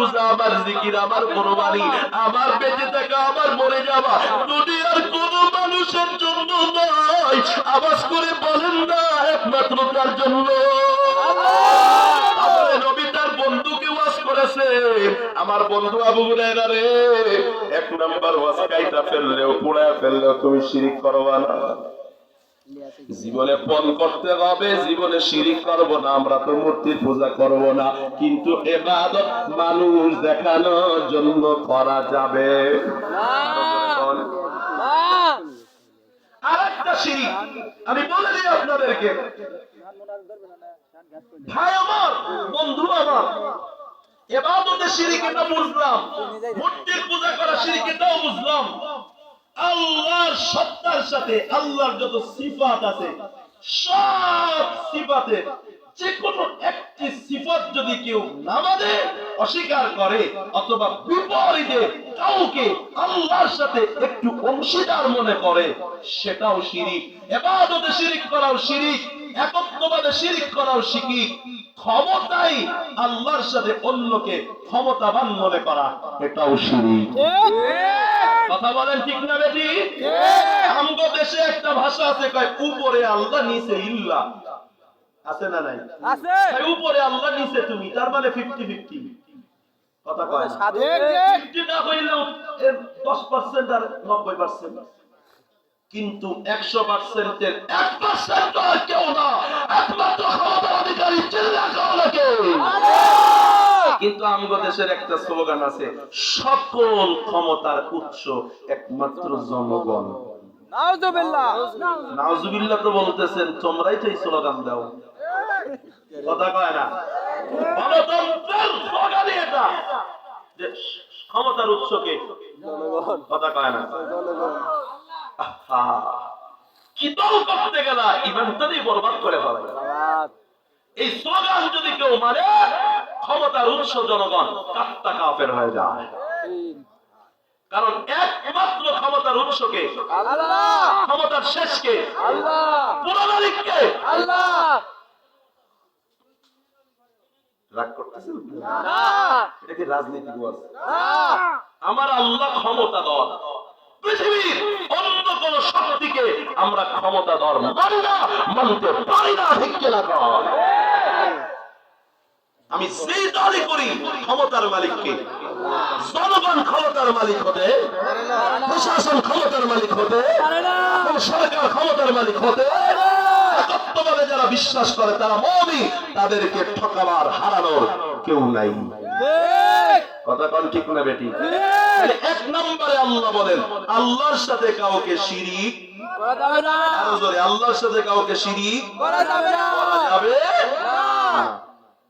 রোজা আমার জিকির আমার কোরবানি, আমার বেঁচে থাকা আমার মরে যাওয়া। দুনিয়ার কোন মানুষের জন্য নয়। আওয়াজ করে বলেন না, একমাত্র তার জন্য। করেছে। আমার বন্ধু আবু রে, এক নাম্বার ওয়াজ কাইটা ফেললেও, পুড়ায় ফেললেও তুমি শিরিক করবা না। জীবনে পণ করতে হবে, জীবনে শিরিক করব না, আমরা তো মূর্তির পূজা করব না। কিন্তু এবাদত মানুষ দেখানোর জন্য করা যাবে। আরেকটা শিরিক, আমি বলে দিই আপনাদেরকে। ভাই আমার, বন্ধু আমার, এবাদতে শিরিক এটা বুঝলাম, মূর্তির পূজা করা শিরিক এটাও বুঝলাম। আল্লাহর সত্তার সাথে আল্লাহর যত সিফাত আছে, সব সিফাতে যে কোনো একটি সিফাত যদি কেউ না মানে অস্বীকার করে অথবা বিপরীতে কাউকে আল্লাহর সাথে একটু অংশীদার মনে করে, সেটাও শিরিক। এবাদতে শিরিক করাও শিরিক, একত্ববাদে শিরিক করাও শিরিক। ক্ষমতাই আল্লাহর সাথে অন্যকে ক্ষমতাবান মনে করা, এটাও শিরিক। কথা বলেন ঠিক না বেটি? আমগো দেশে একটা ভাষা আছে কয় উপরে আল্লাহ নিচে ইল্লা। আছে না নাই? আছে। কয় উপরে আল্লাহ নিচে তুমি। তার মানে ফিফটি ফিফটি কথা কয় না? ঠিক না হইলেও দশ পার্সেন্ট আর নব্বই পার্সেন্ট কিন্তু একশো পার্সেন্টের এক পার্সেন্ট আর কেউ কিন্তু দেশের একটা স্লোগান আছে সকল ক্ষমতার উৎস একমাত্র জনগণ। নাউজুবিল্লাহ। তো বলতেছেন তোমরাই তো এই স্লোগান দাও। কথা কয় না? গণতন্ত্রের স্লোগানই এটা ক্ষমতার উৎসকে কথা কয় না? আহা, কি দল করতে গেলা? ইমানটারই বরবাদ করে ফেলে এই স্লোগান যদি কেউ মানে ক্ষমতার উৎস জনগণ কাত্তা কাফের হয়ে যায়। কারণ একমাত্র ক্ষমতার উৎসকে ক্ষমতার শেষকে আল্লাহ। আল্লাহ। রাগ করতেছেন? এটা কি রাজনীতি আমার আল্লাহ ক্ষমতা দর পৃথিবীর অন্য কোন শক্তিকে আমরা ক্ষমতা দর মানি না মানতে পারি না ঠিক কর। আমি দলই করি ক্ষমতার মালিককে। জনগণ ক্ষমতার মালিক হতে, প্রশাসন ক্ষমতার মালিক হতে সরকার ক্ষমতার মালিক হতে একত্ববাদে যারা বিশ্বাস করে তারা মমি, তাদেরকে ঠকাবার, হারানোর কেউ নাই। কথা কন ঠিক না বেটি? এক নম্বরে আল্লাহ বলেন, আল্লাহর সাথে কাউকে না আল্লাহর সাথে কাউকে করা যাবে করা যাবে না।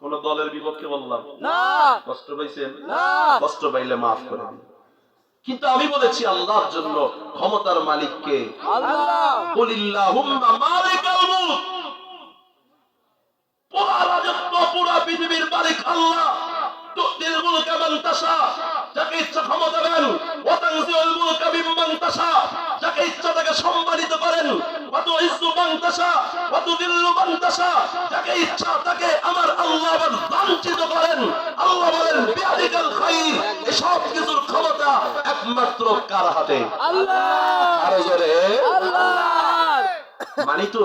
কোন দলের বিপক্ষে বললাম। না। কষ্ট পাইছেন? না। কষ্ট পাইলে মাফ করে দিন। কিন্তু আমি বলেছি আল্লাহর জন্য ক্ষমতার মালিককে। আল্লাহ। কুলিল্লাহুম্মা মালিকাল মুলক। পুরা রাজত্ব পুরা পৃথিবীর মালিক আল্লাহ। তুতিল মুলকা মান তাশা। যাকে ইচ্ছা ক্ষমতা দেন। ওয়া তানজিউল মুলকা মিম্মান তাশা। যাকে ইচ্ছা তাকে সম্মানিত করেন। ওয়া তুইজ্জু মান তাশা। যাকে ইচ্ছা তাকে আমার আল্লাহ লাঞ্ছিত করেন। আল্লাহ বলেন বিয়াদিকাল খাইর সব কিছুর ক্ষমতা একমাত্র কার হাতে? আল্লাহ! আরও জোরে। আল্লাহ! মানি তো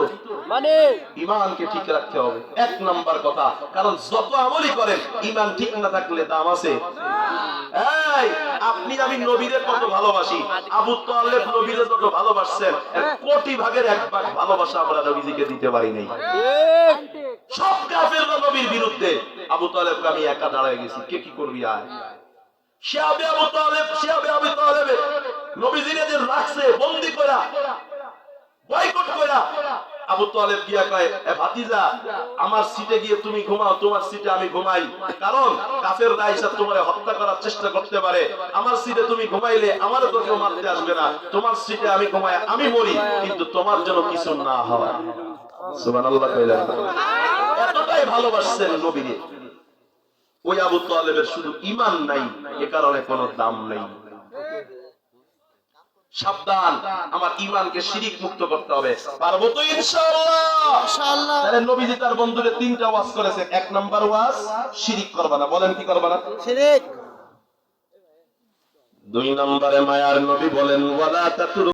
মানে ইমানকে ঠিক রাখতে হবে। এক নাম্বার কথা কারণ যত আমলই করেন ইমান ঠিক না থাকলে দাম আছে। এই আপনি আমি নবীদের কত ভালোবাসি আবু তালেব নবীরে যত ভালোবাসছেন কোটি ভাগের এক ভাগ ভালোবাসা আমরা নবীজিকে দিতে পারি নাই। সব কাফেররা নবীর বিরুদ্ধে। আবু তালেবকে আমি একা দাঁড়ায় গেছি কে কি করবি আয়। শিয়াবে আবু তালেব শিয়াবে আবু তালেব নবীজিরে যে রাখছে বন্দি করা। বয়কট করা আবু গিয়া কয়, এ ভাতিজা, আমার সিটে গিয়ে তুমি ঘুমাও, তোমার সিটে আমি ঘুমাই। কারণ কাফের তোমারে হত্যা করার চেষ্টা করতে পারে। আমার সিটে তুমি ঘুমাইলে কেউ মারতে আসবে না। তোমার সিটে আমি ঘুমাই, আমি মরি, কিন্তু তোমার জন্য কিছু না হয়। সুবহানাল্লাহ এতটাই ভালোবাসছেন নবীরে ওই আবু তালেবের শুধু ইমান নাই, এ কারণে কোনো দাম নেই। সাবধান আমার ইমানকে শিরিক মুক্ত করতে হবে। পারব তো ইনশাআল্লাহ। তাহলে নবীজি তার বন্ধুরে তিনটা ওয়াজ করেছে। এক নাম্বার ওয়াজ শিরিক করবা না। বলেন কি করবা না? শিরিক। দুই নম্বরে মায়ার নবী বলেন ওয়ালা তাতুরু